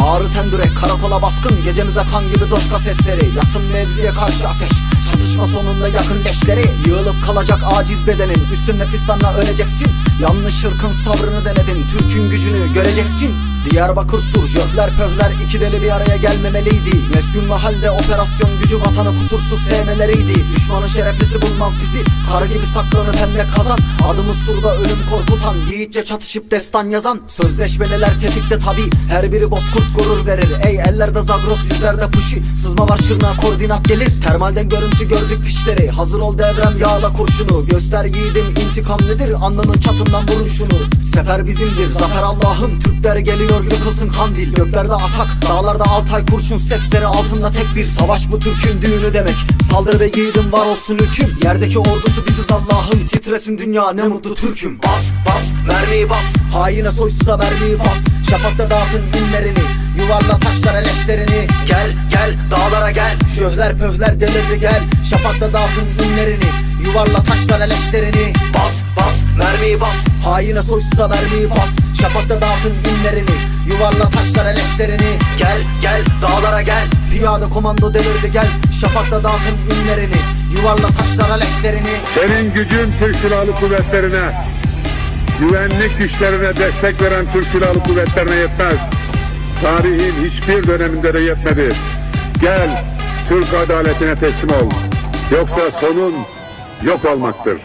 Ağrı tendürek karakola baskın Gecemize kan gibi doşka sesleri. Yatın mevziye karşı ateş Çatışma sonunda yakın leşleri. Yığılıp kalacak aciz bedenin Üstün nefistanla öleceksin. Yanlış ırkın sabrını denedin gücünü göreceksin. Diyarbakır sur, jöhler pöhler iki deli bir araya gelmemeliydi. Meskun mahalle operasyon gücü vatanı kusursuz sevmeleriydi. Düşmanın şereflisi bulmaz bizi Kar gibi saklanıp pembe kazan. Adımız surda ölüm korkutan Yiğitçe çatışıp destan yazan. Sözleşmeliler tetikte tabi Her biri bozkurt gurur verir. Ey ellerde zagros yüzlerde puşi Sızma var şırnağa koordinat gelir. Termalden görüntü gördük piçleri Hazır ol devrem yağla kurşunu. Göster yiğidin intikam nedir Alnının çatından vurun şunu Sefer bizimdir zafer Allah'ın Türkler geliyor yıkılsın kandil. Göklerde atak dağlarda altay kurşun Sesleri altında tek bir savaş. Bu Türk'ün düğünü demek. Saldır ve yiğidim var olsun hüküm. Yerdeki ordusu biziz Allah'ın Titresin dünya ne mutlu Türk'üm. Bas bas mermiyi bas. Haine soysuza mermiyi bas. Şafakta dağıtın inlerini. Yuvarla taşlara leşlerini Gel gel dağlara gel. Şöhler pöhler delirdi gel. Şafakta dağıtın inlerini. Yuvarla taşlara leşlerini Bas bas mermiyi bas. Haine soysuza mermiyi bas Şafakta dağıtın inlerini Yuvarla taşlara leşlerini Gel gel dağlara gel Piyade komando delirdi gel Şafakta dağıtın inlerini Yuvarla taşlara leşlerini Senin gücün Türk Silahlı Kuvvetleri'ne, güvenlik güçlerine destek veren Türk Silahlı Kuvvetlerine yetmez. Tarihin hiçbir döneminde de yetmedi. Gel, Türk adaletine teslim ol. Yoksa sonun yok olmaktır.